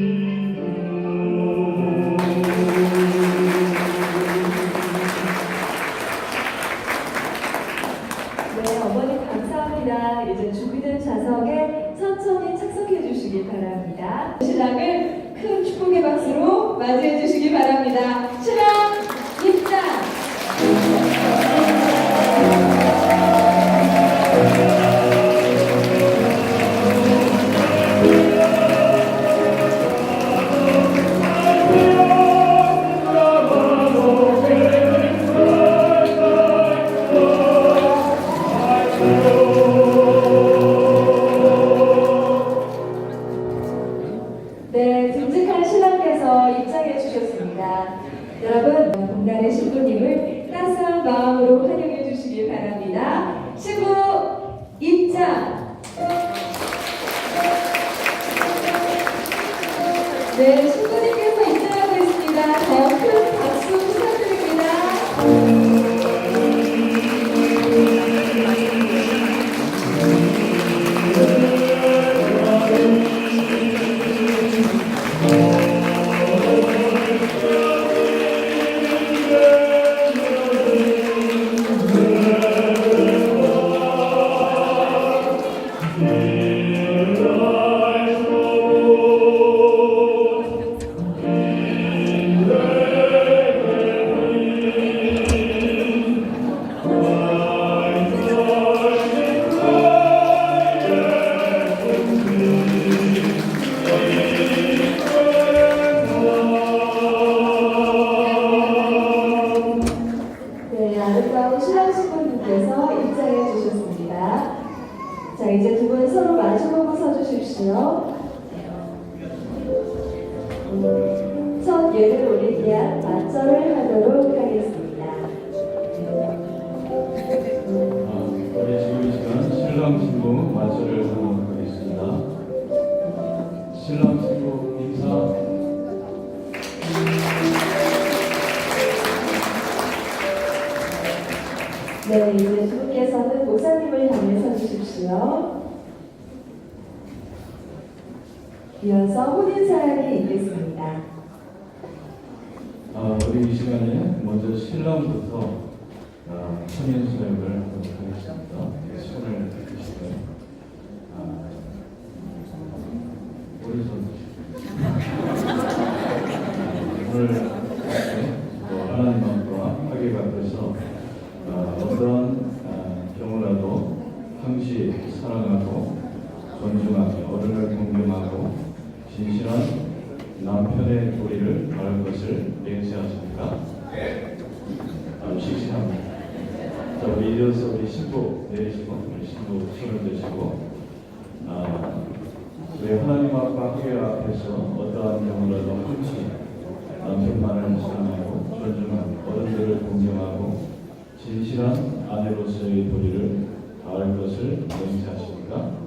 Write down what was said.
네, 어머니 감사합니다. 이제 준비된 좌석에 천천히 착석해 주시기 바랍니다. 신랑을 큰 축복의 박수로 맞이해 주시기 바랍니다. 신랑 여러분, 공단의 신부님을 따스한 마음으로 환영해 주시기 바랍니다. 신부 입장! 네, 신부 아름다운 신랑 신부님께서 입장해. 자, 이제 두 분 서로 마주보고 서주십시오. 첫 예를 올리기 위한 맞절을 하도록 하겠습니다. 아, 우리 지금 이 시간 신랑 신부 맞이를 하도록 하겠습니다. 신랑 신부 인사. 네, 이제 두 분께서는 목사님을 향해 서주십시오. 이어서 혼인 사연이 있겠습니다. 아, 우리 이 시간에 먼저 신랑부터 아, 천연 수행을 하도록 하겠습니다. 네, 손을 드시고요. 아, 오른손 드시고요. 오늘 이렇게 또 하나님 앞과 하객 앞에서 아, 어떤 아, 경우라도 항시 사랑하고 존중하며 어른을 존경하고 진실한 남편의 도리를 다할 것을 맹세하십니까? 아, 씩씩합니다. 자, 우리 이어서 우리 신부 내리시고 우리 신부 손을 드시고 아, 우리 하나님 앞과 하객 앞에서 어떠한 경우라도 항시 남편만을 사랑하고 존중하고 어른들을 존경하고 진실한 아내로서의 도리를 다할 것을 맹세하십니까?